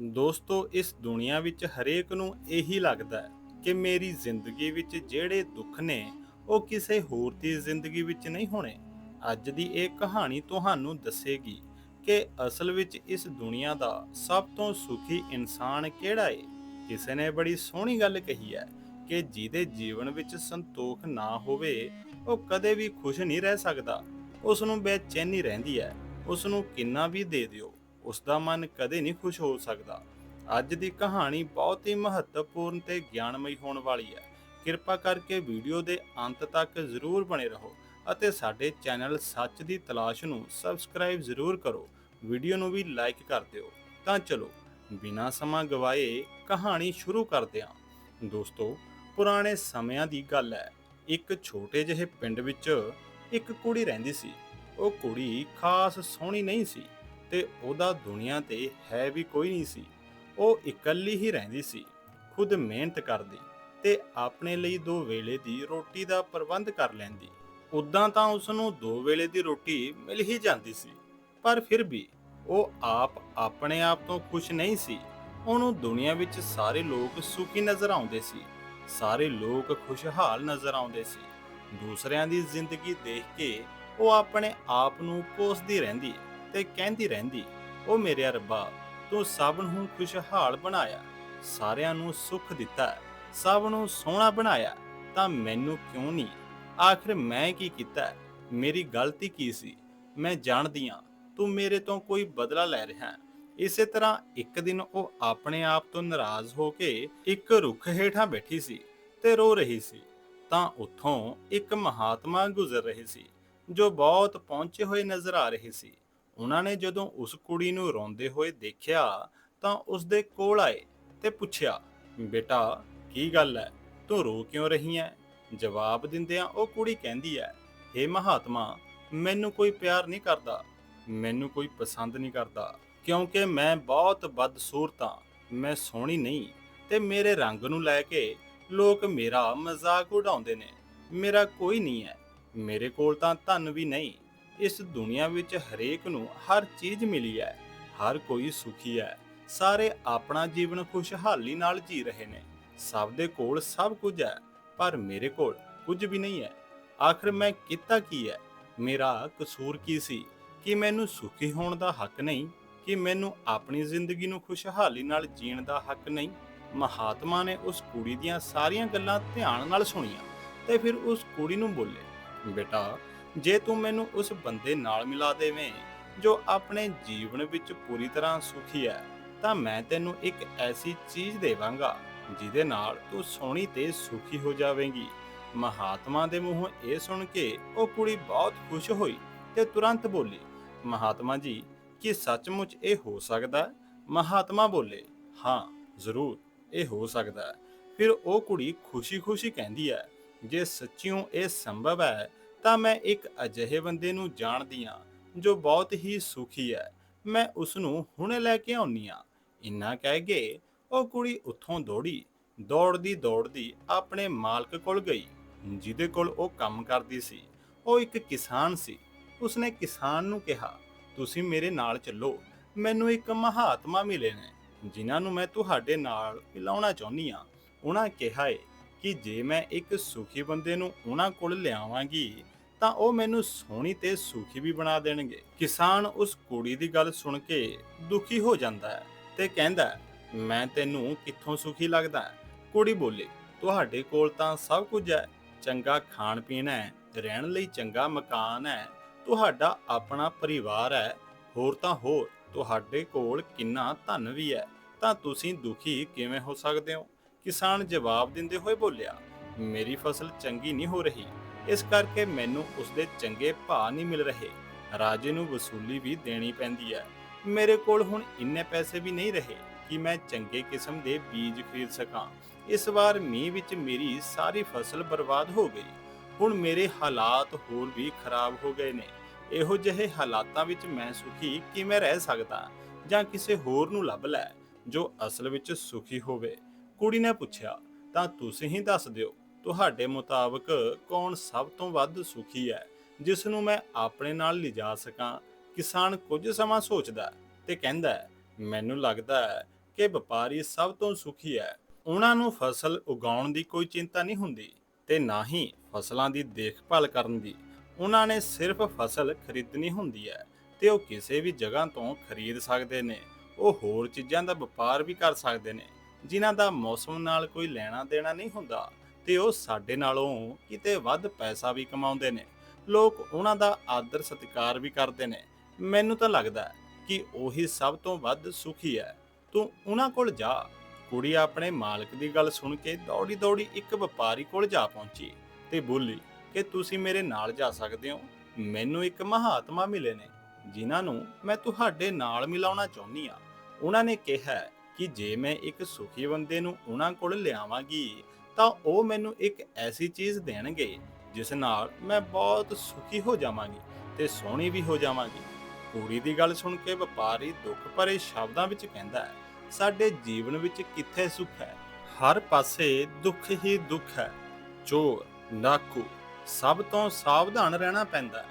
ਦੋਸਤੋ, ਇਸ ਦੁਨੀਆ ਵਿੱਚ ਹਰੇਕ ਨੂੰ ਇਹੀ ਲੱਗਦਾ ਹੈ ਕਿ ਮੇਰੀ ਜ਼ਿੰਦਗੀ ਵਿੱਚ ਜਿਹੜੇ ਦੁੱਖ ਨੇ, ਉਹ ਕਿਸੇ ਹੋਰ ਦੀ ਜ਼ਿੰਦਗੀ ਵਿੱਚ ਨਹੀਂ ਹੋਣੇ। ਅੱਜ ਦੀ ਇਹ ਕਹਾਣੀ ਤੁਹਾਨੂੰ ਦੱਸੇਗੀ ਕਿ ਅਸਲ ਵਿੱਚ ਇਸ ਦੁਨੀਆ ਦਾ ਸਭ ਤੋਂ ਸੁਖੀ ਇਨਸਾਨ ਕਿਹੜਾ ਏ? ਕਿਸੇ ਨੇ ਬੜੀ ਸੋਹਣੀ ਗੱਲ ਕਹੀ ਹੈ ਕਿ ਜਿਹਦੇ ਜੀਵਨ ਵਿੱਚ ਸੰਤੋਖ ਨਾ ਹੋਵੇ, ਉਹ ਕਦੇ ਵੀ ਖੁਸ਼ ਨਹੀਂ ਰਹਿ ਸਕਦਾ। ਉਸ ਨੂੰ ਬੇਚੈਨੀ ਰਹਿੰਦੀ ਹੈ। ਉਸ ਨੂੰ ਕਿੰਨਾ ਵੀ ਦੇ ਦਿਓ। ਉਸ ਦਾ ਮਨ ਕਦੇ ਨਹੀਂ ਖੁਸ਼ ਹੋ ਸਕਦਾ। ਅੱਜ ਦੀ ਕਹਾਣੀ ਬਹੁਤ ਹੀ ਮਹੱਤਵਪੂਰਨ ਤੇ ਗਿਆਨਮਈ ਹੋਣ ਵਾਲੀ ਹੈ। ਕਿਰਪਾ ਕਰਕੇ ਵੀਡੀਓ ਦੇ ਅੰਤ ਤੱਕ ਜ਼ਰੂਰ ਬਣੇ ਰਹੋ ਅਤੇ ਸਾਡੇ ਚੈਨਲ ਸੱਚ ਦੀ ਤਲਾਸ਼ ਨੂੰ ਸਬਸਕ੍ਰਾਈਬ ਜ਼ਰੂਰ ਕਰੋ। ਵੀਡੀਓ ਨੂੰ ਵੀ ਲਾਈਕ ਕਰ ਦਿਓ। ਤਾਂ ਚਲੋ, ਬਿਨਾਂ ਸਮਾਂ ਗਵਾਏ ਕਹਾਣੀ ਸ਼ੁਰੂ ਕਰਦੇ ਹਾਂ। ਦੋਸਤੋ, ਪੁਰਾਣੇ ਸਮਿਆਂ ਦੀ ਗੱਲ ਹੈ। ਇੱਕ ਛੋਟੇ ਜਿਹੇ ਪਿੰਡ ਵਿੱਚ ਇੱਕ ਕੁੜੀ ਰਹਿੰਦੀ ਸੀ। ਉਹ ਕੁੜੀ ਖਾਸ ਸੋਹਣੀ ਨਹੀਂ ਸੀ। ਤੇ ਉਹਦਾ ਦੁਨੀਆ ਤੇ ਹੈ ਵੀ ਕੋਈ ਨਹੀਂ ਸੀ। ਉਹ ਇਕੱਲੀ ਹੀ ਰਹਿੰਦੀ ਸੀ, ਖੁਦ ਮਿਹਨਤ ਕਰਦੀ ਤੇ ਆਪਣੇ ਲਈ ਦੋ ਵੇਲੇ ਦੀ ਰੋਟੀ ਦਾ ਪ੍ਰਬੰਧ ਕਰ ਲੈਂਦੀ। ਉਦਾਂ ਤਾਂ ਉਸ ਨੂੰ ਦੋ ਵੇਲੇ ਦੀ ਰੋਟੀ ਮਿਲ ਹੀ ਜਾਂਦੀ ਸੀ, ਪਰ ਫਿਰ ਵੀ ਉਹ ਆਪ ਆਪਣੇ ਆਪ ਤੋਂ ਖੁਸ਼ ਨਹੀਂ ਸੀ। ਉਹਨੂੰ ਦੁਨੀਆ ਵਿੱਚ ਸਾਰੇ ਲੋਕ ਸੁਖੀ ਨਜ਼ਰ ਆਉਂਦੇ ਸੀ, ਸਾਰੇ ਲੋਕ ਖੁਸ਼ਹਾਲ ਨਜ਼ਰ ਆਉਂਦੇ ਸੀ। ਦੂਸਰਿਆਂ ਦੀ ਜ਼ਿੰਦਗੀ ਦੇਖ ਕੇ ਉਹ ਆਪਣੇ ਆਪ ਨੂੰ ਕੋਸਦੀ ਰਹਿੰਦੀ। ਤੇ ਕਹਿੰਦੀ ਰਹਿੰਦੀ, ਉਹ ਮੇਰੇ ਰੱਬਾ, ਤੂੰ ਸਭ ਨੂੰ ਖੁਸ਼ਹਾਲ ਬਣਾਇਆ, ਸਾਰਿਆਂ ਨੂੰ ਸੁੱਖ ਦਿੱਤਾ, ਸਭ ਨੂੰ ਸੋਹਣਾ ਬਣਾਇਆ, ਤਾਂ ਮੈਨੂੰ ਕਿਉਂ ਨਹੀਂ? ਆਖਰ ਮੈਂ ਕੀ ਕੀਤਾ? ਮੇਰੀ ਗਲਤੀ ਕੀ ਸੀ? ਮੈਂ ਜਾਣਦੀ ਹਾਂ, ਤੂੰ ਮੇਰੇ ਤੋਂ ਕੋਈ ਬਦਲਾ ਲੈ ਰਿਹਾ ਹੈ। ਇਸੇ ਤਰ੍ਹਾਂ ਇੱਕ ਦਿਨ ਉਹ ਆਪਣੇ ਆਪ ਤੋਂ ਨਾਰਾਜ਼ ਹੋ ਕੇ ਇੱਕ ਰੁੱਖ ਹੇਠਾਂ ਬੈਠੀ ਸੀ ਤੇ ਰੋ ਰਹੀ ਸੀ। ਤਾਂ ਉੱਥੋਂ ਇੱਕ ਮਹਾਤਮਾ ਗੁਜ਼ਰ ਰਹੇ ਸੀ, ਜੋ ਬਹੁਤ ਪਹੁੰਚੇ ਹੋਏ ਨਜ਼ਰ ਆ ਰਹੇ ਸੀ। ਉਹਨਾਂ ਨੇ ਜਦੋਂ ਉਸ ਕੁੜੀ ਨੂੰ ਰੋਂਦੇ ਹੋਏ ਦੇਖਿਆ ਤਾਂ ਉਸ ਦੇ ਕੋਲ ਆਏ ਤੇ ਪੁੱਛਿਆ, ਬੇਟਾ, ਕੀ ਗੱਲ ਹੈ ਤੂੰ ਰੋ ਕਿਉਂ ਰਹੀ ਹੈ ਜਵਾਬ ਦਿੰਦਿਆਂ ਉਹ ਕੁੜੀ ਕਹਿੰਦੀ ਹੈ हे ਮਹਾਤਮਾ, ਮੈਨੂੰ ਕੋਈ ਪਿਆਰ ਨਹੀਂ ਕਰਦਾ, ਮੈਨੂੰ ਕੋਈ ਪਸੰਦ ਨਹੀਂ ਕਰਦਾ, ਕਿਉਂਕਿ ਮੈਂ ਬਹੁਤ ਬਦਸੂਰਤ ਹਾਂ, ਮੈਂ ਸੋਹਣੀ ਨਹੀਂ, ਤੇ ਮੇਰੇ ਰੰਗ ਨੂੰ ਲੈ ਕੇ ਲੋਕ ਮੇਰਾ ਮਜ਼ਾਕ ਉਡਾਉਂਦੇ ਨੇ, ਮੇਰਾ ਕੋਈ ਨਹੀਂ ਹੈ ਮੇਰੇ ਕੋਲ ਤਾਂ ਧਨ ਵੀ ਨਹੀਂ ਇਸ ਦੁਨੀਆ ਵਿੱਚ ਹਰੇਕ ਨੂੰ ਹਰ ਚੀਜ਼ ਮਿਲੀ ਹੈ, ਹਰ ਕੋਈ ਸੁਖੀ ਹੈ। ਸਾਰੇ ਆਪਣਾ ਜੀਵਨ ਖੁਸ਼ਹਾਲੀ ਨਾਲ ਜੀ ਰਹੇ ਨੇ। ਸਭ ਦੇ ਕੋਲ ਸਭ ਕੁਝ ਹੈ, ਪਰ ਮੇਰੇ ਕੋਲ ਕੁਝ ਵੀ ਨਹੀਂ ਹੈ। ਆਖਰ ਮੈਂ ਕੀਤਾ ਕੀ ਹੈ? ਮੇਰਾ ਕਸੂਰ ਕੀ ਸੀ? ਕਿ ਮੈਨੂੰ ਸੁਖੀ ਹੋਣ ਦਾ ਹੱਕ ਨਹੀਂ? ਕਿ ਮੈਨੂੰ ਆਪਣੀ ਜ਼ਿੰਦਗੀ ਨੂੰ ਖੁਸ਼ਹਾਲੀ ਨਾਲ ਜੀਣ ਦਾ ਹੱਕ ਨਹੀਂ? ਮਹਾਤਮਾ ਨੇ ਉਸ ਕੁੜੀ ਦੀਆਂ ਸਾਰੀਆਂ ਗੱਲਾਂ ਧਿਆਨ ਨਾਲ ਸੁਣੀਆਂ ਤੇ ਫਿਰ ਉਸ ਕੁੜੀ ਨੂੰ ਬੋਲੇ, ਬੇਟਾ ਜੇ ਤੂੰ ਮੈਨੂੰ ਉਸ ਬੰਦੇ ਨਾਲ ਮਿਲਾ ਦੇਵੇਂ ਜੋ ਆਪਣੇ ਜੀਵਨ ਵਿੱਚ ਪੂਰੀ ਤਰ੍ਹਾਂ ਸੁਖੀ ਹੈ, ਤਾਂ ਮੈਂ ਤੈਨੂੰ ਇੱਕ ਐਸੀ ਚੀਜ਼ ਦੇਵਾਂਗਾ ਜਿਹਦੇ ਨਾਲ ਤੂੰ ਸੋਹਣੀ ਤੇ ਸੁਖੀ ਹੋ ਜਾਵੇਂਗੀ। ਮਹਾਤਮਾ ਦੇ ਮੂੰਹੋਂ ਇਹ ਸੁਣ ਕੇ ਉਹ ਕੁੜੀ ਬਹੁਤ ਖੁਸ਼ ਹੋਈ ਤੇ ਤੁਰੰਤ ਬੋਲੀ, ਮਹਾਤਮਾ ਜੀ, ਕੀ ਸੱਚਮੁੱਚ ਇਹ ਹੋ ਸਕਦਾ ਮਹਾਤਮਾ ਬੋਲੇ, ਹਾਂ, ਜ਼ਰੂਰ, ਇਹ ਹੋ ਸਕਦਾ ਫਿਰ ਉਹ ਕੁੜੀ ਖੁਸ਼ੀ-ਖੁਸ਼ੀ ਕਹਿੰਦੀ ਹੈ, ਜੇ ਸੱਚਿਓ ਇਹ ਸੰਭਵ ਹੈ ਤਾਂ ਮੈਂ ਇੱਕ ਅਜਿਹੇ ਬੰਦੇ ਨੂੰ ਜਾਣਦੀ ਹਾਂ ਜੋ ਬਹੁਤ ਹੀ ਸੁਖੀ ਹੈ। ਮੈਂ ਉਸ ਨੂੰ ਹੁਣੇ ਲੈ ਕੇ ਆਉਣੀ ਆ ਇੰਨਾ ਕਹਿ ਕੇ ਉਹ ਕੁੜੀ ਉੱਥੋਂ ਦੌੜੀ, ਦੌੜਦੀ ਦੌੜਦੀ ਆਪਣੇ ਮਾਲਕ ਕੋਲ ਗਈ। ਜਿਹਦੇ ਕੋਲ ਉਹ ਕੰਮ ਕਰਦੀ ਸੀ, ਉਹ ਇੱਕ ਕਿਸਾਨ ਸੀ। ਉਸਨੇ ਕਿਸਾਨ ਨੂੰ ਕਿਹਾ, ਤੁਸੀਂ ਮੇਰੇ ਨਾਲ ਚੱਲੋ, ਮੈਨੂੰ ਇੱਕ ਮਹਾਤਮਾ ਮਿਲੇ ਨੇ, ਜਿਨ੍ਹਾਂ ਨੂੰ ਮੈਂ ਤੁਹਾਡੇ ਨਾਲ ਮਿਲਾਉਣਾ ਚਾਹੁੰਦੀ ਆ ਉਹਨਾਂ ਕਿਹਾ ਏ ਕਿ ਜੇ ਮੈਂ ਇੱਕ ਸੁਖੀ ਬੰਦੇ ਨੂੰ ਉਹਨਾਂ ਕੋਲ ਲਿਆਵਾਂਗੀ, ਤਾਂ ਉਹ ਮੈਨੂੰ ਸੋਹਣੀ ਤੇ ਸੁਖੀ ਵੀ ਬਣਾ ਦੇਣਗੇ। ਕਿਸਾਨ ਉਸ ਕੁੜੀ ਦੀ ਗੱਲ ਸੁਣ ਕੇ ਦੁਖੀ ਹੋ ਜਾਂਦਾ ਹੈ ਤੇ ਕਹਿੰਦਾ ਮੈਂ ਤੈਨੂੰ ਕਿੱਥੋਂ ਸੁਖੀ ਲੱਗਦਾ ਕੁੜੀ ਬੋਲੀ, ਤੁਹਾਡੇ ਕੋਲ ਤਾਂ ਸਭ ਕੁਝ ਹੈ, ਚੰਗਾ ਖਾਣ ਪੀਣ ਹੈ, ਰਹਿਣ ਲਈ ਚੰਗਾ ਮਕਾਨ ਹੈ, ਤੁਹਾਡਾ ਆਪਣਾ ਪਰਿਵਾਰ ਹੈ, ਹੋਰ ਤਾਂ ਹੋਰ, ਤੁਹਾਡੇ ਕੋਲ ਕਿੰਨਾ ਧਨ ਵੀ ਹੈ, ਤਾਂ ਤੁਸੀਂ ਦੁਖੀ ਕਿਵੇਂ ਹੋ ਸਕਦੇ ਹੋ? ਕਿਸਾਨ ਜਵਾਬ ਦਿੰਦੇ ਹੋਏ ਬੋਲਿਆ, ਮੇਰੀ ਫਸਲ ਚੰਗੀ ਨਹੀਂ ਹੋ ਰਹੀ। ਇਸ ਕਰਕੇ ਮੈਨੂੰ ਉਸਦੇ ਚੰਗੇ ਭਾਅ ਨਹੀਂ ਮਿਲ ਰਹੇ। ਰਾਜੇ ਨੂੰ ਵਸੂਲੀ ਵੀ ਦੇਣੀ ਪੈਂਦੀ ਹੈ। ਮੇਰੇ ਕੋਲ ਹੁਣ ਇੰਨੇ ਪੈਸੇ ਵੀ ਨਹੀਂ ਰਹੇ ਕਿ ਮੈਂ ਚੰਗੇ ਕਿਸਮ ਦੇ ਬੀਜ ਖਰੀਦ ਸਕਾਂ। ਇਸ ਵਾਰ ਮੀਂਹ ਵਿੱਚ ਮੇਰੀ ਸਾਰੀ ਫਸਲ ਬਰਬਾਦ ਹੋ ਗਈ। ਹੁਣ ਮੇਰੇ ਹਾਲਾਤ ਹੋਰ ਵੀ ਖਰਾਬ ਹੋ ਗਏ ਨੇ। ਇਹੋ ਜਿਹੇ ਹਾਲਾਤਾਂ ਵਿੱਚ ਮੈਂ ਸੁਖੀ ਕਿਵੇਂ ਰਹਿ ਸਕਦਾ ਜਾਂ ਕਿਸੇ ਹੋਰ ਨੂੰ ਲੱਭ ਲੈ ਜੋ ਅਸਲ ਵਿੱਚ ਸੁਖੀ ਹੋਵੇ? ਕੁੜੀ ਨੇ ਪੁੱਛਿਆ, ਤਾਂ ਤੁਸੀਂ ਹੀ ਦੱਸ ਦਿਓ, ਤੁਹਾਡੇ ਮੁਤਾਬਕ ਕੌਣ ਸਭ ਤੋਂ ਵੱਧ ਸੁਖੀ ਹੈ ਜਿਸ ਨੂੰ ਮੈਂ ਆਪਣੇ ਨਾਲ ਲਿਜਾ ਸਕਾਂ? ਕਿਸਾਨ ਕੁਝ ਸਮਾਂ ਸੋਚਦਾ ਹੈ ਤੇ ਕਹਿੰਦਾ ਮੈਨੂੰ ਲੱਗਦਾ ਹੈ ਕਿ ਵਪਾਰੀ ਸਭ ਤੋਂ ਸੁਖੀ ਹੈ। ਉਹਨਾਂ ਨੂੰ ਫਸਲ ਉਗਾਉਣ ਦੀ ਕੋਈ ਚਿੰਤਾ ਨਹੀਂ ਹੁੰਦੀ ਤੇ ਨਾ ਹੀ ਫਸਲਾਂ ਦੀ ਦੇਖਭਾਲ ਕਰਨ ਦੀ। ਉਹਨਾਂ ਨੇ ਸਿਰਫ ਫਸਲ ਖਰੀਦਣੀ ਹੁੰਦੀ ਹੈ ਤੇ ਉਹ ਕਿਸੇ ਵੀ ਜਗ੍ਹਾ ਤੋਂ ਖਰੀਦ ਸਕਦੇ ਨੇ। ਉਹ ਹੋਰ ਚੀਜ਼ਾਂ ਦਾ ਵਪਾਰ ਵੀ ਕਰ ਸਕਦੇ ਨੇ। ਜਿਨ੍ਹਾਂ ਦਾ ਮੌਸਮ ਨਾਲ ਕੋਈ ਲੈਣਾ ਦੇਣਾ ਨਹੀਂ ਹੁੰਦਾ ਤੇ ਉਹ ਸਾਡੇ ਨਾਲੋਂ ਕਿਤੇ ਵੱਧ ਪੈਸਾ ਵੀ ਕਮਾਉਂਦੇ ਨੇ। ਲੋਕ ਉਹਨਾਂ ਦਾ ਆਦਰ ਸਤਿਕਾਰ ਵੀ ਕਰਦੇ ਨੇ। ਮੈਨੂੰ ਤਾਂ ਲੱਗਦਾ ਕਿ ਉਹੀ ਸਭ ਤੋਂ ਵੱਧ ਸੁਖੀ ਹੈ। ਤੂੰ ਉਹਨਾਂ ਕੋਲ ਜਾ। ਕੁੜੀ ਆਪਣੇ ਮਾਲਕ ਦੀ ਗੱਲ ਸੁਣ ਕੇ ਦੌੜੀ ਦੌੜੀ ਇੱਕ ਵਪਾਰੀ ਕੋਲ ਜਾ ਪਹੁੰਚੀ ਤੇ ਬੋਲੀ, ਕਿ ਤੁਸੀਂ ਮੇਰੇ ਨਾਲ ਜਾ ਸਕਦੇ ਹੋ? ਮੈਨੂੰ ਇੱਕ ਮਹਾਤਮਾ ਮਿਲੇ ਨੇ, ਜਿਨ੍ਹਾਂ ਨੂੰ ਮੈਂ ਤੁਹਾਡੇ ਨਾਲ ਮਿਲਾਉਣਾ ਚਾਹੁੰਦੀ ਆ ਉਹਨਾਂ ਨੇ ਕਿਹਾ ਕਿ ਜੇ ਮੈਂ ਇੱਕ ਸੁਖੀ ਬੰਦੇ ਨੂੰ ਉਹਨਾਂ ਕੋਲ ਲਿਆਵਾਂਗੀ, ਤਾਂ ਉਹ ਮੈਨੂੰ ਇੱਕ ਐਸੀ ਚੀਜ਼ ਦੇਣਗੇ, ਜਿਸ ਨਾਲ ਮੈਂ ਬਹੁਤ ਸੁਖੀ ਹੋ ਜਾਵਾਂਗੀ ਤੇ ਸੋਹਣੀ ਵੀ ਹੋ ਜਾਵਾਂਗੀ। ਕੁੜੀ ਦੀ ਗੱਲ ਸੁਣ ਕੇ ਵਪਾਰੀ ਦੁੱਖ ਭਰੇ ਸ਼ਬਦਾਂ ਵਿੱਚ ਕਹਿੰਦਾ ਹੈ, ਸਾਡੇ ਜੀਵਨ ਵਿੱਚ ਕਿੱਥੇ ਸੁੱਖ ਹੈ? ਹਰ ਪਾਸੇ ਦੁੱਖ ਹੀ ਦੁੱਖ ਹੈ। ਚੋਰ, ਨਾਕੂ, ਸਭ ਤੋਂ ਸਾਵਧਾਨ ਰਹਿਣਾ ਪੈਂਦਾ ਹੈ।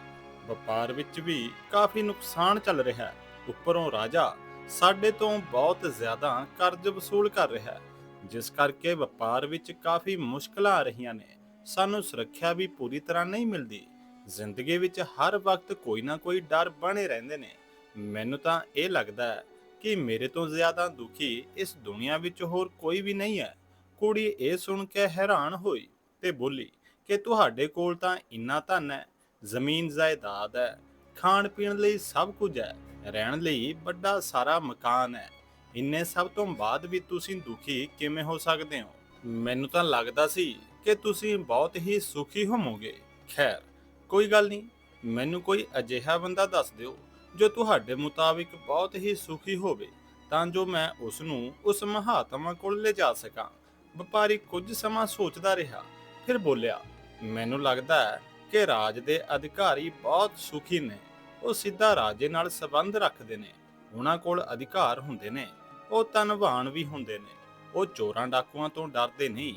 ਵਪਾਰ ਵਿੱਚ ਵੀ ਕਾਫੀ ਨੁਕਸਾਨ ਚੱਲ ਰਿਹਾ ਹੈ। ਉੱਪਰੋਂ ਰਾਜਾ ਸਾਡੇ ਤੋਂ ਬਹੁਤ ਜ਼ਿਆਦਾ ਕਰਜ਼ ਵਸੂਲ ਕਰ ਰਿਹਾ ਹੈ, ਜਿਸ ਕਰਕੇ ਵਪਾਰ ਵਿੱਚ ਕਾਫੀ ਮੁਸ਼ਕਲਾਂ ਆ ਰਹੀਆਂ ਨੇ। ਸਾਨੂੰ ਸੁਰੱਖਿਆ ਵੀ ਪੂਰੀ ਤਰ੍ਹਾਂ ਨਹੀਂ ਮਿਲਦੀ। ਜ਼ਿੰਦਗੀ ਵਿੱਚ ਹਰ ਵਕਤ ਕੋਈ ਨਾ ਕੋਈ ਡਰ ਬਣੇ ਰਹਿੰਦੇ ਨੇ। ਮੈਨੂੰ ਤਾਂ ਇਹ ਲੱਗਦਾ ਹੈ ਕਿ ਮੇਰੇ ਤੋਂ ਜ਼ਿਆਦਾ ਦੁਖੀ ਇਸ ਦੁਨੀਆ ਵਿੱਚ ਹੋਰ ਕੋਈ ਵੀ ਨਹੀਂ ਹੈ। ਕੁੜੀ ਇਹ ਸੁਣ ਕੇ ਹੈਰਾਨ ਹੋਈ ਤੇ ਬੋਲੀ, ਕਿ ਤੁਹਾਡੇ ਕੋਲ ਤਾਂ ਇੰਨਾ ਧਨ ਹੈ ਜ਼ਮੀਨ ਜਾਇਦਾਦ ਹੈ ਖਾਣ ਪੀਣ ਲਈ ਸਭ ਕੁਝ ਹੈ ਰਹਿਣ ਲਈ ਵੱਡਾ ਸਾਰਾ ਮਕਾਨ ਹੈ। ਇੰਨੇ ਸਭ ਤੋਂ ਬਾਅਦ ਵੀ ਤੁਸੀਂ ਦੁਖੀ ਕਿਵੇਂ ਹੋ ਸਕਦੇ ਹੋ? ਮੈਨੂੰ ਤਾਂ ਲੱਗਦਾ ਸੀ ਕਿ ਤੁਸੀਂ ਬਹੁਤ ਹੀ ਸੁਖੀ ਹੋਵੋਗੇ। ਖੈਰ, ਕੋਈ ਗੱਲ ਨਹੀਂ। ਮੈਨੂੰ ਕੋਈ ਅਜਿਹਾ ਬੰਦਾ ਦੱਸ ਦਿਓ ਜੋ ਤੁਹਾਡੇ ਮੁਤਾਬਿਕ ਬਹੁਤ ਹੀ ਸੁਖੀ ਹੋਵੇ, ਤਾਂ ਜੋ ਮੈਂ ਉਸ ਨੂੰ ਉਸ ਮਹਾਤਮਾ ਕੋਲ ਲਿਜਾ ਸਕਾਂ। ਵਪਾਰੀ ਕੁਝ ਸਮਾਂ ਸੋਚਦਾ ਰਿਹਾ, ਫਿਰ ਬੋਲਿਆ, ਮੈਨੂੰ ਲੱਗਦਾ ਹੈ ਕਿ ਰਾਜ ਦੇ ਅਧਿਕਾਰੀ ਬਹੁਤ ਸੁਖੀ ਨੇ। ਉਹ ਸਿੱਧਾ ਰਾਜੇ ਨਾਲ ਸੰਬੰਧ ਰੱਖਦੇ ਨੇ। ਉਹਨਾਂ ਕੋਲ ਅਧਿਕਾਰ ਹੁੰਦੇ ਨੇ, ਉਹ ਧਨਵਾਨ ਵੀ ਹੁੰਦੇ ਨੇ। ਉਹ ਚੋਰਾਂ ਡਾਕੂਆਂ ਤੋਂ ਡਰਦੇ ਨਹੀਂ।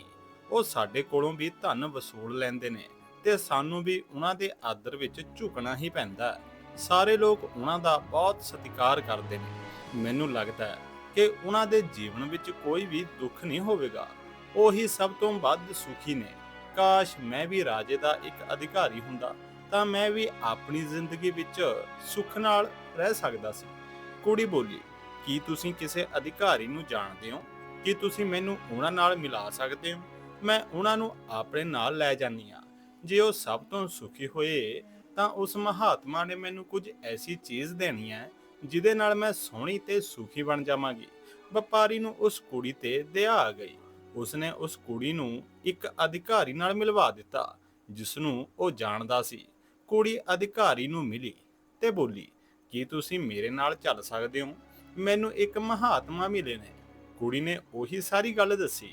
ਉਹ ਸਾਡੇ ਕੋਲੋਂ ਵੀ ਧਨ ਵਸੂਲ ਲੈਂਦੇ ਨੇ ਤੇ ਸਾਨੂੰ ਵੀ ਉਹਨਾਂ ਦੇ ਆਦਰ ਵਿੱਚ ਝੁਕਣਾ ਹੀ ਪੈਂਦਾ ਸਾਰੇ ਲੋਕ ਉਹਨਾਂ ਦਾ ਬਹੁਤ ਸਤਿਕਾਰ ਕਰਦੇ ਨੇ। ਮੈਨੂੰ ਲੱਗਦਾ ਹੈ ਕਿ ਉਹਨਾਂ ਦੇ ਜੀਵਨ ਵਿੱਚ ਕੋਈ ਵੀ ਦੁੱਖ ਨਹੀਂ ਹੋਵੇਗਾ। ਉਹੀ ਸਭ ਤੋਂ ਵੱਧ ਸੁਖੀ ਨੇ। ਕਾਸ਼ ਮੈਂ ਵੀ ਰਾਜੇ ਦਾ ਇੱਕ ਅਧਿਕਾਰੀ ਹੁੰਦਾ ਤਾਂ ਮੈਂ ਵੀ ਆਪਣੀ ਜ਼ਿੰਦਗੀ ਵਿੱਚ ਸੁੱਖ ਨਾਲ ਰਹਿ ਸਕਦਾ ਸੀ। ਕੁੜੀ ਬੋਲੀ, ਕੀ ਤੁਸੀਂ ਕਿਸੇ ਅਧਿਕਾਰੀ ਨੂੰ ਜਾਣਦੇ ਹੋ? ਕੀ ਤੁਸੀਂ ਮੈਨੂੰ ਉਹਨਾਂ ਨਾਲ ਮਿਲਾ ਸਕਦੇ ਹੋ? ਮੈਂ ਉਹਨਾਂ ਨੂੰ ਆਪਣੇ ਨਾਲ ਲੈ ਜਾਨੀ ਆ ਜੇ ਉਹ ਸਭ ਤੋਂ ਸੁਖੀ ਹੋਏ, ਤਾਂ ਉਸ ਮਹਾਤਮਾ ਨੇ ਮੈਨੂੰ ਕੁਝ ਐਸੀ ਚੀਜ਼ ਦੇਣੀ ਹੈ, ਜਿਹਦੇ ਨਾਲ ਮੈਂ ਸੋਹਣੀ ਤੇ ਸੁਖੀ ਬਣ ਜਾਵਾਂਗੀ। ਵਪਾਰੀ ਨੂੰ ਉਸ ਕੁੜੀ ਤੇ ਦਇਆ ਆ ਗਈ। ਉਸਨੇ ਉਸ ਕੁੜੀ ਨੂੰ ਇੱਕ ਅਧਿਕਾਰੀ ਨਾਲ ਮਿਲਵਾ ਦਿੱਤਾ ਜਿਸ ਨੂੰ ਉਹ ਜਾਣਦਾ ਸੀ। ਕੁੜੀ ਅਧਿਕਾਰੀ ਨੂੰ ਮਿਲੀ ਤੇ ਬੋਲੀ, ਕੀ ਤੁਸੀਂ ਮੇਰੇ ਨਾਲ ਚੱਲ ਸਕਦੇ ਹੋ? ਮੈਨੂੰ ਇੱਕ ਮਹਾਤਮਾ ਮਿਲੇ ਨੇ। ਕੁੜੀ ਨੇ ਉਹੀ ਸਾਰੀ ਗੱਲ ਦੱਸੀ।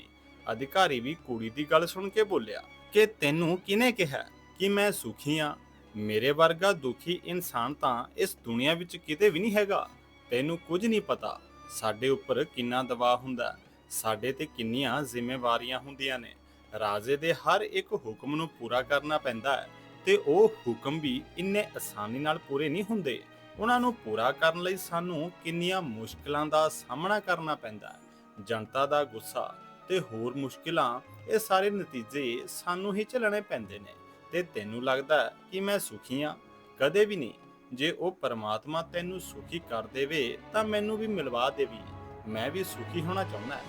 ਅਧਿਕਾਰੀ ਵੀ ਕੁੜੀ ਦੀ ਗੱਲ ਸੁਣ ਕੇ ਬੋਲਿਆ, ਕਿ ਤੈਨੂੰ ਕਿਹਨੇ ਕਿਹਾ ਕਿ ਮੈਂ ਸੁਖੀ ਆ ਮੇਰੇ ਵਰਗਾ ਦੁਖੀ ਇਨਸਾਨ ਤਾਂ ਇਸ ਦੁਨੀਆ ਵਿੱਚ ਕਿਤੇ ਵੀ ਨਹੀਂ ਹੈਗਾ। ਤੈਨੂੰ ਕੁਝ ਨਹੀਂ ਪਤਾ ਸਾਡੇ ਉੱਪਰ ਕਿੰਨਾ ਦਬਾਅ ਹੁੰਦਾ, ਸਾਡੇ ਤੇ ਕਿੰਨੀਆਂ ਜ਼ਿੰਮੇਵਾਰੀਆਂ ਹੁੰਦੀਆਂ ਨੇ। ਰਾਜੇ ਦੇ ਹਰ ਇੱਕ ਹੁਕਮ ਨੂੰ ਪੂਰਾ ਕਰਨਾ ਪੈਂਦਾ ਹੈ। ਤੇ ਉਹ ਹੁਕਮ ਵੀ ਇੰਨੇ ਆਸਾਨੀ ਨਾਲ ਪੂਰੇ ਨਹੀਂ ਹੁੰਦੇ। ਉਹਨਾਂ ਨੂੰ ਪੂਰਾ ਕਰਨ ਲਈ ਸਾਨੂੰ ਕਿੰਨੀਆਂ ਮੁਸ਼ਕਲਾਂ ਦਾ ਸਾਹਮਣਾ ਕਰਨਾ ਪੈਂਦਾ ਹੈ, ਜਨਤਾ ਦਾ ਗੁੱਸਾ ਤੇ ਹੋਰ ਮੁਸ਼ਕਲਾਂ, ਇਹ ਸਾਰੇ ਨਤੀਜੇ ਸਾਨੂੰ ਹੀ ਝੱਲਣੇ ਪੈਂਦੇ ਨੇ ਤੇ ਤੈਨੂੰ ਲੱਗਦਾ ਕਿ ਮੈਂ ਸੁਖੀ ਹਾਂ? ਕਦੇ ਵੀ ਨਹੀਂ। ਜੇ ਉਹ ਪਰਮਾਤਮਾ ਤੈਨੂੰ ਸੁਖੀ ਕਰ ਦੇਵੇ ਤਾਂ ਮੈਨੂੰ ਵੀ ਮਿਲਵਾ ਦੇਵੀ। ਮੈਂ ਵੀ ਸੁਖੀ ਹੋਣਾ ਚਾਹੁੰਦਾ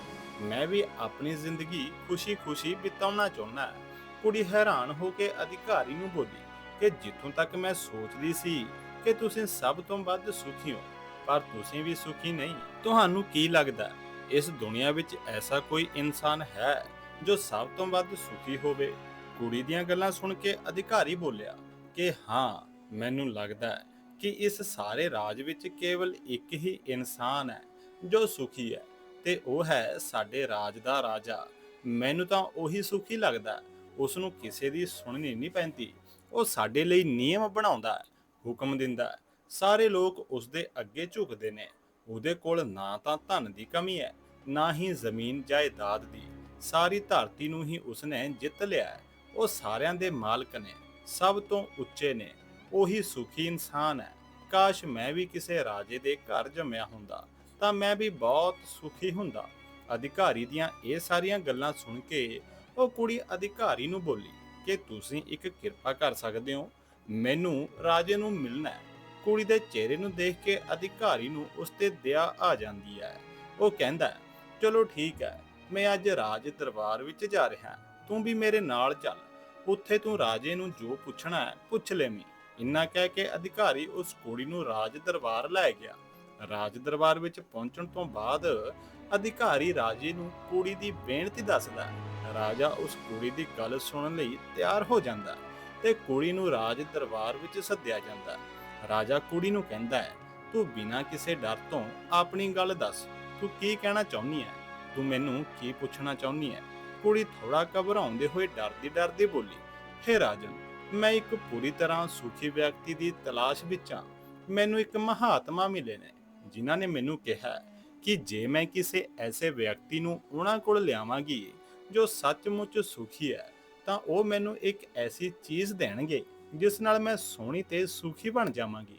ਮੈਂ ਵੀ ਆਪਣੀ ਜ਼ਿੰਦਗੀ ਖੁਸ਼ੀ-ਖੁਸ਼ੀ ਬਿਤਾਉਣਾ ਚਾਹੁੰਦਾ ਕੁੜੀ ਹੈਰਾਨ ਹੋ ਕੇ ਅਧਿਕਾਰੀ ਨੂੰ ਬੋਲੀ ਕਿ ਜਿੱਥੋਂ ਤੱਕ ਮੈਂ ਸੋਚਦੀ ਸੀ ਕਿ ਤੁਸੀਂ ਸਭ ਤੋਂ ਵੱਧ ਸੁਖੀ ਹੋ, ਪਰ ਤੁਸੀਂ ਵੀ ਸੁਖੀ ਨਹੀਂ। ਤੁਹਾਨੂੰ ਕੀ ਲੱਗਦਾ ਇਸ ਦੁਨੀਆ ਵਿੱਚ ਐਸਾ ਕੋਈ ਇਨਸਾਨ ਹੈ ਜੋ ਸਭ ਤੋਂ ਵੱਧ ਸੁਖੀ ਹੋਵੇ? ਕੁੜੀ ਦੀਆਂ ਗੱਲਾਂ ਸੁਣ ਕੇ ਅਧਿਕਾਰੀ ਬੋਲਿਆ ਕਿ ਹਾਂ, ਮੈਨੂੰ ਲੱਗਦਾ ਹੈ ਕਿ ਇਸ ਸਾਰੇ ਰਾਜ ਵਿੱਚ ਕੇਵਲ ਇੱਕ ਹੀ ਇਨਸਾਨ ਹੈ ਜੋ ਸੁਖੀ ਹੈ, ਤੇ ਉਹ ਹੈ ਸਾਡੇ ਰਾਜ ਦਾ ਰਾਜਾ। ਮੈਨੂੰ ਤਾਂ ਉਹੀ ਸੁਖੀ ਲੱਗਦਾ ਉਸ ਨੂੰ ਕਿਸੇ ਦੀ ਸੁਣਨੀ ਨਹੀਂ ਪੈਂਦੀ। ਉਹ ਸਾਡੇ ਲਈ ਨਿਯਮ ਬਣਾਉਂਦਾ ਹੈ, ਹੁਕਮ ਦਿੰਦਾ ਹੈ। ਸਾਰੇ ਲੋਕ ਉਸ ਦੇ ਅੱਗੇ ਝੁਕਦੇ ਨੇ। ਉਹਦੇ ਕੋਲ ਨਾ ਤਾਂ ਧਨ ਦੀ ਕਮੀ ਹੈ, ਨਾ ਹੀ ਜ਼ਮੀਨ ਜਾਇਦਾਦ ਦੀ। ਸਾਰੀ ਧਰਤੀ ਨੂੰ ਹੀ ਉਸਨੇ ਜਿੱਤ ਲਿਆ ਹੈ। ਉਹ ਸਾਰਿਆਂ ਦੇ ਮਾਲਕ ਨੇ, ਸਭ ਤੋਂ ਉੱਚੇ ਨੇ। ਉਹੀ ਸੁਖੀ ਇਨਸਾਨ ਹੈ। ਕਾਸ਼ ਮੈਂ ਵੀ ਕਿਸੇ ਰਾਜੇ ਦੇ ਘਰ ਜੰਮਿਆ ਹੁੰਦਾ, ਤਾਂ ਮੈਂ ਵੀ ਬਹੁਤ ਸੁਖੀ ਹੁੰਦਾ। ਅਧਿਕਾਰੀ ਦੀਆਂ ਇਹ ਸਾਰੀਆਂ ਗੱਲਾਂ ਸੁਣ ਕੇ ਉਹ ਕੁੜੀ ਅਧਿਕਾਰੀ ਨੂੰ ਬੋਲੀ ਕਿ ਤੁਸੀਂ ਇੱਕ ਕਿਰਪਾ ਕਰ ਸਕਦੇ ਹੋ, ਮੈਨੂੰ ਰਾਜੇ ਨੂੰ ਮਿਲਣਾ ਹੈ। ਕੁੜੀ ਦੇ ਚਿਹਰੇ ਨੂੰ ਦੇਖ ਕੇ ਅਧਿਕਾਰੀ ਨੂੰ ਉਸ ਤੇ ਦਇਆ ਆ ਜਾਂਦੀ ਹੈ। ਉਹ ਕਹਿੰਦਾ ਚਲੋ ਠੀਕ ਹੈ, ਮੈਂ ਅੱਜ ਰਾਜ ਦਰਬਾਰ ਵਿੱਚ ਜਾ ਰਿਹਾ ਤੂੰ ਵੀ ਮੇਰੇ ਨਾਲ ਚੱਲ। ਉੱਥੇ ਤੂੰ ਰਾਜੇ ਨੂੰ ਜੋ ਪੁੱਛਣਾ ਹੈ, ਪੁੱਛ ਲੈਵੀਂ ਇੰਨਾ ਕਹਿ ਕੇ ਅਧਿਕਾਰੀ ਉਸ ਕੁੜੀ ਨੂੰ ਰਾਜ ਦਰਬਾਰ ਲੈ ਗਿਆ। ਰਾਜ ਦਰਬਾਰ ਵਿੱਚ ਪਹੁੰਚਣ ਤੋਂ ਬਾਅਦ ਅਧਿਕਾਰੀ ਰਾਜੇ ਨੂੰ ਕੁੜੀ ਦੀ ਬੇਨਤੀ ਦੱਸਦਾ ਰਾਜਾ ਉਸ ਕੁੜੀ ਦੀ ਗੱਲ ਸੁਣਨ ਲਈ ਤਿਆਰ ਹੋ ਜਾਂਦਾ ਤੇ ਕੁੜੀ ਨੂੰ ਰਾਜ ਦਰਬਾਰ ਵਿੱਚ ਸੱਦਿਆ ਜਾਂਦਾ ਰਾਜਾ ਕੁੜੀ ਨੂੰ ਕਹਿੰਦਾ ਹੈ, ਤੂੰ ਬਿਨਾਂ ਕਿਸੇ ਡਰ ਤੋਂ ਆਪਣੀ ਗੱਲ ਦੱਸ, ਤੂੰ ਕੀ ਕਹਿਣਾ ਚਾਹੁੰਦੀ ਹੈ? ਤੂੰ ਮੈਨੂੰ ਕੀ ਪੁੱਛਣਾ ਚਾਹੁੰਦੀ ਹੈ? ਕੁੜੀ ਥੋੜਾ ਘਬਰਾਉਂਦੇ ਹੋਏ ਡਰਦੀ ਡਰਦੀ ਬੋਲੀ, ਹੇ ਰਾਜਨ, ਮੈਂ ਇੱਕ ਪੂਰੀ ਤਰ੍ਹਾਂ ਸੁਖੀ ਵਿਅਕਤੀ ਦੀ ਤਲਾਸ਼ ਵਿੱਚ ਹਾਂ। ਮੈਨੂੰ ਇੱਕ ਮਹਾਤਮਾ ਮਿਲੇ ਨੇ, ਜਿਨ੍ਹਾਂ ਨੇ ਮੈਨੂੰ ਕਿਹਾ ਕਿ ਜੇ ਮੈਂ ਕਿਸੇ ਐਸੇ ਵਿਅਕਤੀ ਨੂੰ ਉਹਨਾਂ ਕੋਲ ਲਿਆਵਾਂਗੀ ਜੋ ਸੱਚਮੁੱਚ ਸੁਖੀ ਹੈ, ਤਾਂ ਉਹ ਮੈਨੂੰ ਇੱਕ ਐਸੀ ਚੀਜ਼ ਦੇਣਗੇ, ਜਿਸ ਨਾਲ ਮੈਂ ਸੋਹਣੀ ਤੇ ਸੁਖੀ ਬਣ ਜਾਵਾਂਗੀ।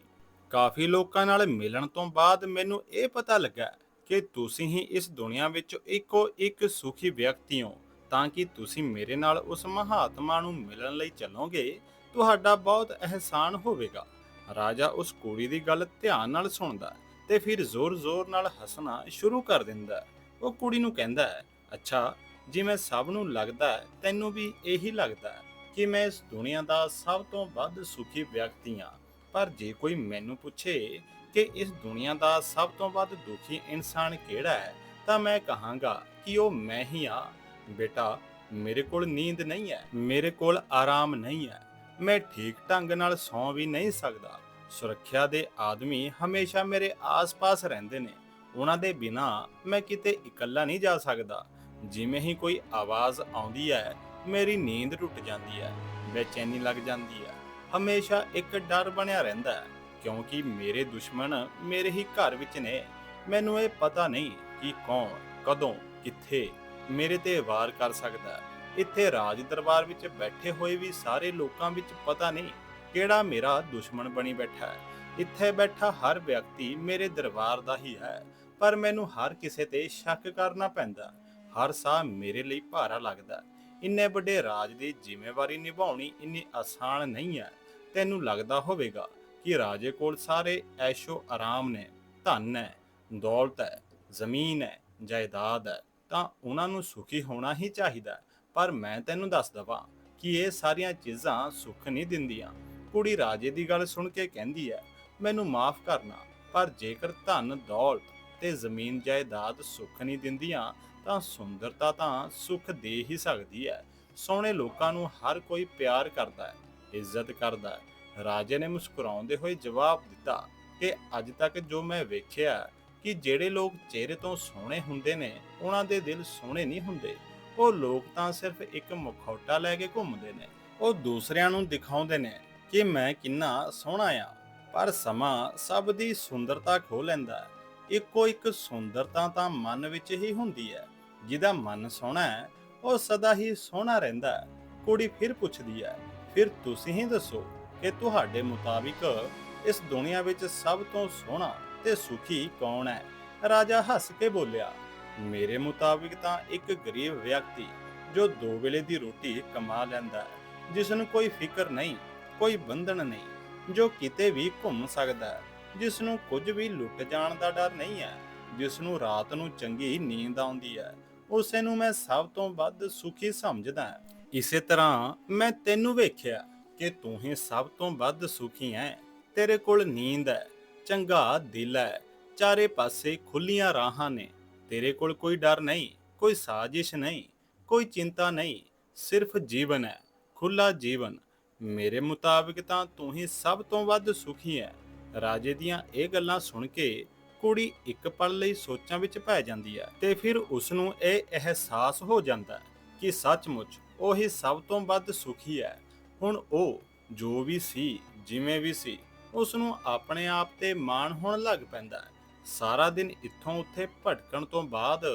ਕਾਫੀ ਲੋਕਾਂ ਨਾਲ ਮਿਲਣ ਤੋਂ ਬਾਅਦ ਮੈਨੂੰ ਇਹ ਪਤਾ ਲੱਗਾ ਕਿ ਤੁਸੀਂ ਹੀ ਇਸ ਦੁਨੀਆ ਵਿੱਚ ਇੱਕੋ ਇੱਕ ਸੁਖੀ ਵਿਅਕਤੀ ਹੋ, ਤਾਂ ਕਿ ਤੁਸੀਂ ਮੇਰੇ ਨਾਲ ਉਸ ਮਹਾਤਮਾ ਨੂੰ ਮਿਲਣ ਲਈ ਚੱਲੋਗੇ, ਤੁਹਾਡਾ ਬਹੁਤ ਅਹਿਸਾਨ ਹੋਵੇਗਾ। ਰਾਜਾ ਉਸ ਕੁੜੀ ਦੀ ਗੱਲ ਧਿਆਨ ਨਾਲ ਸੁਣਦਾ ਹੈ ਤੇ ਫਿਰ ਜ਼ੋਰ-ਜ਼ੋਰ ਨਾਲ ਹੱਸਣਾ ਸ਼ੁਰੂ ਕਰ ਦਿੰਦਾ। ਉਹ ਕੁੜੀ ਨੂੰ ਕਹਿੰਦਾ ਹੈ ਅੱਛਾ ਜਿਵੇਂ ਸਭ ਨੂੰ ਲੱਗਦਾ ਹੈ, ਤੈਨੂੰ ਵੀ ਇਹੀ ਲੱਗਦਾ ਹੈ ਕਿ ਮੈਂ ਇਸ ਦੁਨੀਆ ਦਾ ਸਭ ਤੋਂ ਵੱਧ ਸੁਖੀ ਵਿਅਕਤੀ ਹਾਂ। ਪਰ ਜੇ ਕੋਈ ਮੈਨੂੰ ਪੁੱਛੇ ਕਿ ਇਸ ਦੁਨੀਆ ਦਾ ਸਭ ਤੋਂ ਵੱਧ ਦੁਖੀ ਇਨਸਾਨ ਕਿਹੜਾ ਹੈ, ਤਾਂ ਮੈਂ ਕਹਾਂਗਾ ਕਿ ਉਹ ਮੈਂ ਹੀ ਹਾਂ। ਬੇਟਾ, ਮੇਰੇ ਕੋਲ ਨੀਂਦ ਨਹੀਂ ਹੈ, ਮੇਰੇ ਕੋਲ ਆਰਾਮ ਨਹੀਂ ਹੈ। ਮੈਂ ਠੀਕ ਢੰਗ ਨਾਲ ਸੌਂ ਵੀ ਨਹੀਂ ਸਕਦਾ। ਸੁਰੱਖਿਆ ਦੇ ਆਦਮੀ ਹਮੇਸ਼ਾ ਮੇਰੇ ਆਸ-ਪਾਸ ਰਹਿੰਦੇ ਨੇ। ਉਹਨਾਂ ਦੇ ਬਿਨਾ ਮੈਂ ਕਿਤੇ ਇਕੱਲਾ ਨਹੀਂ ਜਾ ਸਕਦਾ। ਜਿਵੇਂ ਹੀ ਕੋਈ ਆਵਾਜ਼ ਆਉਂਦੀ ਹੈ, ਮੇਰੀ ਨੀਂਦ ਟੁੱਟ ਜਾਂਦੀ ਹੈ, ਬੇਚੈਨੀ ਲੱਗ ਜਾਂਦੀ ਹੈ, ਹਮੇਸ਼ਾ ਇੱਕ ਡਰ ਬਣਿਆ ਰਹਿੰਦਾ ਹੈ, ਕਿਉਂਕਿ ਮੇਰੇ ਦੁਸ਼ਮਣ ਮੇਰੇ ਹੀ ਘਰ ਵਿੱਚ ਨੇ। ਮੈਨੂੰ ਇਹ ਪਤਾ ਨਹੀਂ ਕਿ ਕੌਣ, ਕਦੋਂ, ਕਿੱਥੇ ਮੇਰੇ ਤੇ ਵਾਰ ਕਰ ਸਕਦਾ ਹੈ। ਇੱਥੇ ਰਾਜ ਦਰਬਾਰ ਵਿੱਚ ਬੈਠੇ ਹੋਏ ਵੀ ਸਾਰੇ ਲੋਕਾਂ ਵਿੱਚ ਪਤਾ ਨਹੀਂ ਕਿਹੜਾ ਮੇਰਾ ਦੁਸ਼ਮਣ ਬਣੀ ਬੈਠਾ ਹੈ। ਇੱਥੇ ਬੈਠਾ ਹਰ ਵਿਅਕਤੀ ਮੇਰੇ ਦਰਬਾਰ ਦਾ ਹੀ ਹੈ, ਪਰ ਮੈਨੂੰ ਹਰ ਕਿਸੇ ਤੇ ਸ਼ੱਕ ਕਰਨਾ ਪੈਂਦਾ ਹਰ ਸਾਹ ਮੇਰੇ ਲਈ ਭਾਰਾ ਲੱਗਦਾ ਇੰਨੇ ਵੱਡੇ ਰਾਜ ਦੀ ਜ਼ਿੰਮੇਵਾਰੀ ਨਿਭਾਉਣੀ ਇੰਨੀ ਆਸਾਨ ਨਹੀਂ ਹੈ। ਤੈਨੂੰ ਲੱਗਦਾ ਹੋਵੇਗਾ ਕਿ ਰਾਜੇ ਕੋਲ ਸਾਰੇ ਐਸ਼ੋ ਆਰਾਮ ਨੇ, ਧਨ ਹੈ, ਦੌਲਤ ਹੈ, ਜ਼ਮੀਨ ਹੈ, ਜਾਇਦਾਦ ਹੈ, ਤਾਂ ਉਹਨਾਂ ਨੂੰ ਸੁਖੀ ਹੋਣਾ ਹੀ ਚਾਹੀਦਾ ਪਰ ਮੈਂ ਤੈਨੂੰ ਦੱਸ ਦਵਾਂ ਕਿ ਇਹ ਸਾਰੀਆਂ ਚੀਜ਼ਾਂ ਸੁੱਖ ਨਹੀਂ ਦਿੰਦੀਆਂ। ਕੁੜੀ ਰਾਜੇ ਦੀ ਗੱਲ ਸੁਣ ਕੇ ਕਹਿੰਦੀ ਹੈ, ਮੈਨੂੰ ਮਾਫ ਕਰਨਾ, ਪਰ ਜੇਕਰ ਧਨ, ਦੌਲਤ ਤੇ ਜ਼ਮੀਨ, ਜਾਇਦਾਦ ਸੁੱਖ ਨਹੀਂ ਦਿੰਦੀਆਂ ਤਾਂ ਸੁੰਦਰਤਾ ਤਾਂ ਸੁਖ ਦੇ ਹੀ ਸਕਦੀ ਹੈ। ਸੋਹਣੇ ਲੋਕਾਂ ਨੂੰ ਹਰ ਕੋਈ ਪਿਆਰ ਕਰਦਾ ਹੈ, ਇੱਜ਼ਤ ਕਰਦਾ ਹੈ। ਰਾਜੇ ਨੇ ਮੁਸਕਰਾਉਂਦੇ ਹੋਏ ਜਵਾਬ ਦਿੱਤਾ ਕਿ ਅੱਜ ਤੱਕ ਜੋ ਮੈਂ ਵੇਖਿਆ ਕਿ ਜਿਹੜੇ ਲੋਕ ਚਿਹਰੇ ਤੋਂ ਸੋਹਣੇ ਹੁੰਦੇ ਨੇ, ਉਹਨਾਂ ਦੇ ਦਿਲ ਸੋਹਣੇ ਨਹੀਂ ਹੁੰਦੇ। ਉਹ ਲੋਕ ਤਾਂ ਸਿਰਫ ਇੱਕ ਮੁਖੌਟਾ ਲੈ ਕੇ ਘੁੰਮਦੇ ਨੇ। ਉਹ ਦੂਸਰਿਆਂ ਨੂੰ ਦਿਖਾਉਂਦੇ ਨੇ ਕਿ ਮੈਂ ਕਿੰਨਾ ਸੋਹਣਾ ਆ ਪਰ ਸਮਾਂ ਸਭ ਦੀ ਸੁੰਦਰਤਾ ਖੋ ਲੈਂਦਾ ਹੈ। ਇੱਕੋ ਇੱਕ ਸੁੰਦਰਤਾ ਤਾਂ ਮਨ ਵਿੱਚ ਹੀ ਹੁੰਦੀ ਹੈ। ਜਿਹਦਾ ਮਨ ਸੋਹਣਾ ਹੈ, ਉਹ ਸਦਾ ਹੀ ਸੋਹਣਾ ਰਹਿੰਦਾ ਹੈ। ਕੁੜੀ ਫਿਰ ਪੁੱਛਦੀ ਹੈ, ਫਿਰ ਤੁਸੀਂ ਹੀ ਦੱਸੋ ਕਿ ਤੁਹਾਡੇ ਮੁਤਾਬਿਕ ਇਸ ਦੁਨੀਆ ਵਿੱਚ ਸਭ ਤੋਂ ਸੋਹਣਾ ਤੇ ਸੁਖੀ ਕੌਣ ਹੈ? ਰਾਜਾ ਹੱਸ ਕੇ ਬੋਲਿਆ, ਮੇਰੇ ਮੁਤਾਬਿਕ ਤਾਂ ਇੱਕ ਗਰੀਬ ਵਿਅਕਤੀ ਜੋ ਦੋ ਵੇਲੇ ਦੀ ਰੋਟੀ ਕਮਾ ਲੈਂਦਾ ਹੈ, ਜਿਸ ਨੂੰ ਕੋਈ ਫਿਕਰ ਨਹੀਂ, ਕੋਈ ਬੰਧਨ ਨਹੀਂ, ਜੋ ਕਿਤੇ ਵੀ ਘੁੰਮ ਸਕਦਾ ਹੈ, ਜਿਸ ਨੂੰ ਕੁਝ ਵੀ ਲੁੱਟ ਜਾਣ ਦਾ ਡਰ ਨਹੀਂ ਹੈ, ਜਿਸ ਨੂੰ ਰਾਤ ਨੂੰ ਚੰਗੀ ਨੀਂਦ ਆਉਂਦੀ ਹੈ ਉਸੇ ਨੂੰ ਮੈਂ ਸਭ ਤੋਂ ਵੱਧ ਸੁਖੀ ਸਮਝਦਾ ਹਾਂ। ਇਸੇ ਤਰ੍ਹਾਂ ਮੈਂ ਤੈਨੂੰ ਵੇਖਿਆ ਕਿ ਤੂੰ ਹੀ ਸਭ ਤੋਂ ਵੱਧ ਸੁਖੀ ਹੈ। ਤੇਰੇ ਕੋਲ ਨੀਂਦ ਹੈ ਚੰਗਾ ਦਿਲ ਹੈ ਚਾਰੇ ਪਾਸੇ ਖੁੱਲੀਆਂ ਰਾਹਾਂ ਨੇ। ਤੇਰੇ ਕੋਲ ਕੋਈ ਡਰ ਨਹੀਂ ਕੋਈ ਸਾਜ਼ਿਸ਼ ਨਹੀਂ ਕੋਈ ਚਿੰਤਾ ਨਹੀਂ ਸਿਰਫ ਜੀਵਨ ਹੈ ਖੁੱਲਾ ਜੀਵਨ। ਮੇਰੇ ਮੁਤਾਬਿਕ ਤਾਂ ਤੂੰ ਹੀ ਸਭ ਤੋਂ ਵੱਧ ਸੁਖੀ ਹੈ। ਰਾਜੇ ਦੀਆਂ ਇਹ ਗੱਲਾਂ ਸੁਣ ਕੇ ਕੁੜੀ ਇੱਕ ਪਲ ਲਈ ਸੋਚਾਂ ਵਿੱਚ ਪੈ ਜਾਂਦੀ ਹੈ ਤੇ ਫਿਰ ਉਸ ਨੂੰ ਇਹ ਅਹਿਸਾਸ ਹੋ ਜਾਂਦਾ ਹੈ ਕਿ ਸੱਚਮੁੱਚ ਉਹ ਹੀ ਸਭ ਤੋਂ ਵੱਧ ਸੁਖੀ ਹੈ। ਹੁਣ ਉਹ ਜੋ ਵੀ ਸੀ, ਜਿਵੇਂ ਵੀ ਸੀ ਉਸ ਨੂੰ ਆਪਣੇ ਆਪ ਤੇ ਮਾਣ ਹੋਣ ਲੱਗ ਪੈਂਦਾ ਹੈ। ਸਾਰਾ ਦਿਨ ਇੱਥੋਂ ਉੱਥੇ ਭਟਕਣ ਤੋਂ ਬਾਅਦ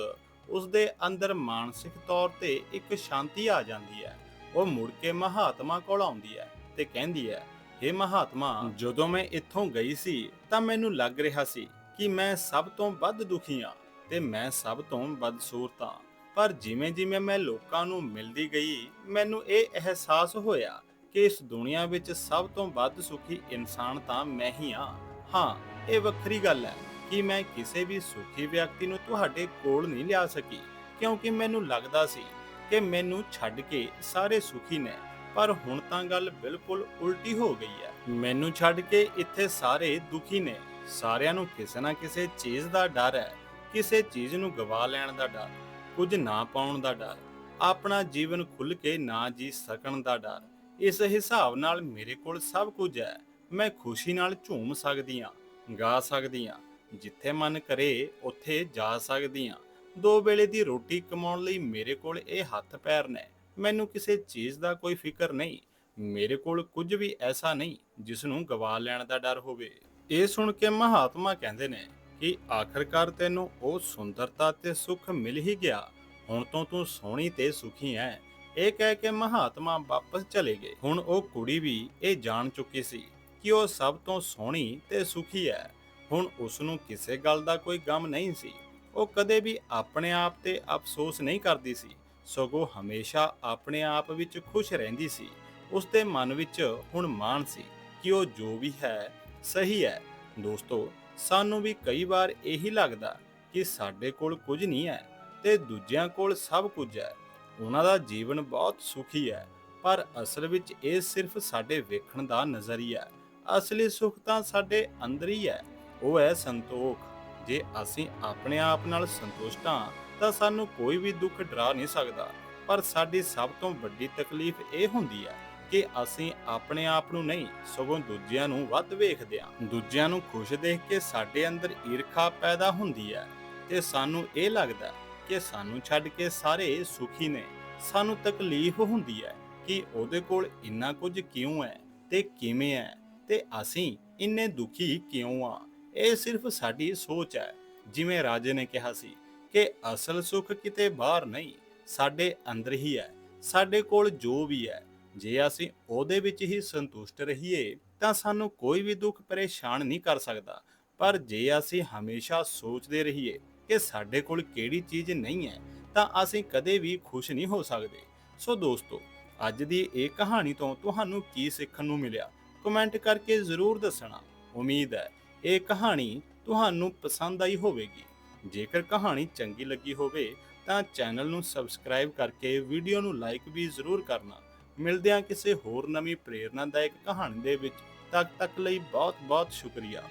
ਉਸ ਦੇ ਅੰਦਰ ਮਾਨਸਿਕ ਤੌਰ ਤੇ ਇੱਕ ਸ਼ਾਂਤੀ ਆ ਜਾਂਦੀ ਹੈ। ਉਹ ਮੁੜ ਕੇ ਮਹਾਤਮਾ ਕੋਲ ਆਉਂਦੀ ਹੈ ਤੇ ਕਹਿੰਦੀ ਹੈ हे ਮਹਾਤਮਾ, ਜਦੋਂ ਮੈਂ ਇੱਥੋਂ ਗਈ ਸੀ ਤਾਂ ਮੈਨੂੰ ਲੱਗ ਰਿਹਾ ਸੀ ਕਿ ਮੈਂ ਸਭ ਤੋਂ ਵੱਧ ਦੁਖੀ ਹਾਂ ਤੇ ਮੈਂ ਸਭ ਤੋਂ ਬਦਸੂਰਤ ਹਾਂ। ਪਰ ਜਿਵੇਂ ਜਿਵੇਂ ਮੈਂ ਲੋਕਾਂ ਨੂੰ ਮਿਲਦੀ ਗਈ, ਮੈਨੂੰ ਇਹ ਅਹਿਸਾਸ ਹੋਇਆ ਕਿ ਇਸ ਦੁਨੀਆ ਵਿੱਚ ਸਭ ਤੋਂ ਵੱਧ ਸੁਖੀ ਇਨਸਾਨ ਤਾਂ ਮੈਂ ਹੀ ਹਾਂ। ਹਾਂ, ਇਹ ਵੱਖਰੀ ਗੱਲ ਹੈ ਕਿ ਮੈਂ ਕਿਸੇ ਵੀ ਸੁਖੀ ਵਿਅਕਤੀ ਨੂੰ ਤੁਹਾਡੇ ਕੋਲ ਨਹੀਂ ਲਿਆ ਸਕੀ, ਕਿਉਂਕਿ ਮੈਨੂੰ ਲੱਗਦਾ ਸੀ ਕਿ ਮੈਨੂੰ ਛੱਡ ਕੇ ਸਾਰੇ ਸੁਖੀ ਨੇ, ਪਰ ਹੁਣ ਤਾਂ ਗੱਲ ਬਿਲਕੁਲ ਉਲਟੀ ਹੋ ਗਈ ਹੈ। ਮੈਨੂੰ ਛੱਡ ਕੇ ਇੱਥੇ ਸਾਰੇ ਦੁਖੀ ਨੇ। ਸਾਰਿਆਂ ਨੂੰ ਕਿਸੇ ਨਾ ਕਿਸੇ ਚੀਜ਼ ਦਾ ਡਰ ਹੈ, ਕਿਸੇ ਚੀਜ਼ ਨੂੰ ਗਵਾ ਲੈਣ ਦਾ ਡਰ, ਕੁਝ ਨਾ ਪਾਉਣ ਦਾ ਡਰ, ਆਪਣਾ ਜੀਵਨ ਖੁੱਲ ਕੇ ਨਾ ਜੀ ਸਕਣ ਦਾ ਡਰ। ਇਸ ਹਿਸਾਬ ਨਾਲ ਮੇਰੇ ਕੋਲ ਸਭ ਕੁਝ ਹੈ, ਮੈਂ ਖੁਸ਼ੀ ਨਾਲ ਝੂਮ ਸਕਦੀ ਹਾਂ, ਗਾ ਸਕਦੀ ਹਾਂ, ਜਿੱਥੇ ਮਨ ਕਰੇ ਉੱਥੇ ਜਾ ਸਕਦੀ ਹਾਂ। ਦੋ ਵੇਲੇ ਦੀ ਰੋਟੀ ਕਮਾਉਣ ਲਈ ਮੇਰੇ ਕੋਲ ਇਹ ਹੱਥ ਪੈਰ ਨੇ, ਮੈਨੂੰ ਕਿਸੇ ਚੀਜ਼ ਦਾ ਕੋਈ ਫਿਕਰ ਨਹੀਂ, ਮੇਰੇ ਕੋਲ ਕੁਝ ਵੀ ਐਸਾ ਨਹੀਂ, ਜਿਸ ਨੂੰ ਗਵਾ ਲੈਣ ਦਾ ਡਰ ਹੋਵੇ। ਇਹ ਸੁਣ ਕੇ ਮਹਾਤਮਾ ਕਹਿੰਦੇ ਨੇ ਕਿ ਆਖਰਕਾਰ ਤੈਨੂੰ ਉਹ ਸੁੰਦਰਤਾ ਤੇ ਸੁੱਖ ਮਿਲ ਹੀ ਗਿਆ, ਹੁਣ ਤੋਂ ਤੂੰ ਸੋਹਣੀ ਤੇ ਸੁਖੀ ਐ। ਇਹ ਕਹਿ ਕੇ ਮਹਾਤਮਾ ਵਾਪਸ ਚਲੇ ਗਏ। ਹੁਣ ਉਹ ਕੁੜੀ ਵੀ ਇਹ ਜਾਣ ਚੁੱਕੀ ਸੀ ਕਿ ਉਹ ਸਭ ਤੋਂ ਸੋਹਣੀ ਤੇ ਸੁਖੀ ਹੈ ਹੁਣ ਉਸ ਨੂੰ ਕਿਸੇ ਗੱਲ ਦਾ ਕੋਈ ਗਮ ਨਹੀਂ ਸੀ। ਉਹ ਕਦੇ ਵੀ ਆਪਣੇ ਆਪ ਤੇ ਅਫਸੋਸ ਨਹੀਂ ਕਰਦੀ ਸੀ। ਸਗੋਂ ਹਮੇਸ਼ਾ ਆਪਣੇ ਆਪ ਵਿੱਚ ਖੁਸ਼ ਰਹਿੰਦੀ ਸੀ। ਉਸ ਦੇ ਮਨ ਵਿੱਚ ਹੁਣ ਮਾਣ ਸੀ ਕਿ ਉਹ ਜੋ ਵੀ ਹੈ ਸਹੀ ਹੈ। ਦੋਸਤੋ, ਸਾਨੂੰ ਵੀ ਕਈ ਵਾਰ ਇਹੀ ਲੱਗਦਾ ਕਿ ਸਾਡੇ ਕੋਲ ਕੁਝ ਨਹੀਂ ਹੈ ਤੇ ਦੂਜਿਆਂ ਕੋਲ ਸਭ ਕੁਝ ਹੈ। ਉਹਨਾਂ ਦਾ ਜੀਵਨ ਬਹੁਤ ਸੁਖੀ ਹੈ, ਪਰ ਅਸਲ ਵਿੱਚ ਇਹ ਸਿਰਫ ਸਾਡੇ ਵੇਖਣ ਦਾ ਨਜ਼ਰੀਆ ਹੈ। ਅਸਲੀ ਸੁਖ ਤਾਂ ਸਾਡੇ ਅੰਦਰ ਹੀ ਹੈ। ਉਹ ਹੈ ਸੰਤੋਖ। ਜੇ ਅਸੀਂ ਆਪਣੇ ਆਪ ਨਾਲ ਸੰਤੁਸ਼ਟ ਹਾਂ, ਤਾਂ ਸਾਨੂੰ ਕੋਈ ਵੀ ਦੁੱਖ ਡਰਾ ਨਹੀਂ ਸਕਦਾ। ਪਰ ਸਾਡੀ ਸਭ ਤੋਂ ਵੱਡੀ ਤਕਲੀਫ ਇਹ ਹੁੰਦੀ ਹੈ ਕਿ ਅਸੀਂ ਆਪਣੇ ਆਪ ਨੂੰ ਨਹੀਂ, ਸਗੋਂ ਦੂਜਿਆਂ ਨੂੰ ਵੱਧ ਵੇਖਦੇ ਹਾਂ। ਦੂਜਿਆਂ ਨੂੰ ਖੁਸ਼ ਦੇਖ ਕੇ ਸਾਡੇ ਅੰਦਰ ਈਰਖਾ ਪੈਦਾ ਹੁੰਦੀ ਹੈ ਤੇ ਸਾਨੂੰ ਇਹ ਲੱਗਦਾ ਕਿ ਸਾਨੂੰ ਛੱਡ ਕੇ ਸਾਰੇ ਸੁਖੀ ਨੇ। ਸਾਨੂੰ ਤਕਲੀਫ ਹੁੰਦੀ ਹੈ ਕਿ ਉਹਦੇ ਕੋਲ ਇੰਨਾ ਕੁਝ ਕਿਉਂ ਹੈ ਤੇ ਕਿਵੇਂ ਹੈ ਤੇ ਅਸੀਂ ਇੰਨੇ ਦੁਖੀ ਕਿਉਂ ਆ ਇਹ ਸਿਰਫ ਸਾਡੀ ਸੋਚ ਹੈ। ਜਿਵੇਂ ਰਾਜੇ ਨੇ ਕਿਹਾ ਸੀ ਕਿ ਅਸਲ ਸੁੱਖ ਕਿਤੇ ਬਾਹਰ ਨਹੀਂ, ਸਾਡੇ ਅੰਦਰ ਹੀ ਹੈ। ਸਾਡੇ ਕੋਲ ਜੋ ਵੀ ਹੈ ਜੇ ਅਸੀਂ ਉਹਦੇ ਵਿੱਚ ਹੀ ਸੰਤੁਸ਼ਟ ਰਹੀਏ, ਤਾਂ ਸਾਨੂੰ ਕੋਈ ਵੀ ਦੁੱਖ ਪਰੇਸ਼ਾਨ ਨਹੀਂ ਕਰ ਸਕਦਾ। ਪਰ ਜੇ ਅਸੀਂ ਹਮੇਸ਼ਾ ਸੋਚਦੇ ਰਹੀਏ ਕਿ ਸਾਡੇ ਕੋਲ ਕਿਹੜੀ ਚੀਜ਼ ਨਹੀਂ ਹੈ, ਤਾਂ ਅਸੀਂ ਕਦੇ ਵੀ ਖੁਸ਼ ਨਹੀਂ ਹੋ ਸਕਦੇ। ਸੋ ਦੋਸਤੋ, ਅੱਜ ਦੀ ਇਹ ਕਹਾਣੀ ਤੋਂ ਤੁਹਾਨੂੰ ਕੀ ਸਿੱਖਣ ਨੂੰ ਮਿਲਿਆ, ਕਮੈਂਟ ਕਰਕੇ ਜ਼ਰੂਰ ਦੱਸਣਾ। ਉਮੀਦ ਹੈ, ਇਹ ਕਹਾਣੀ ਤੁਹਾਨੂੰ ਪਸੰਦ ਆਈ ਹੋਵੇਗੀ। ਜੇਕਰ ਕਹਾਣੀ ਚੰਗੀ ਲੱਗੀ ਹੋਵੇ, ਤਾਂ ਚੈਨਲ ਨੂੰ ਸਬਸਕ੍ਰਾਈਬ ਕਰਕੇ ਵੀਡੀਓ ਨੂੰ ਲਾਈਕ ਵੀ ਜ਼ਰੂਰ ਕਰਨਾ। ਮਿਲਦੇ ਹਾਂ ਕਿਸੇ ਹੋਰ ਨਵੀਂ ਪ੍ਰੇਰਨਾਦਾਇਕ ਕਹਾਣੀ ਦੇ ਵਿੱਚ ਤੱਕ ਤੱਕ ਲਈ ਬਹੁਤ ਬਹੁਤ ਸ਼ੁਕਰੀਆ।